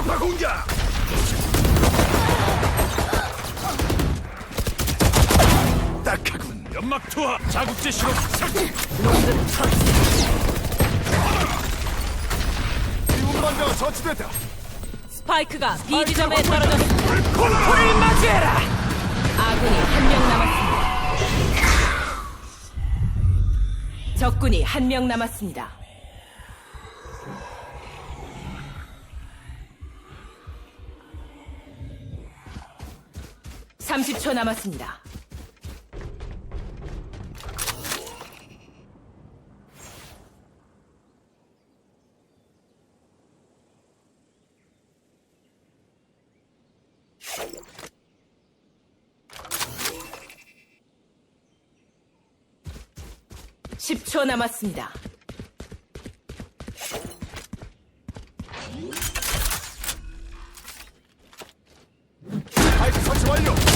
최적화 공격! 딱하군. 연막 투하 자국제 설정. 놈들은 처치. 운반자가 처치됐다. 스파이크가 B 지점에 떨어졌습니다. 불을 맞이해라. 아군이 한 명 남았습니다. 적군이 한 명 남았습니다. 30초 남았습니다. 10초 남았습니다. 아이크 설치 완료!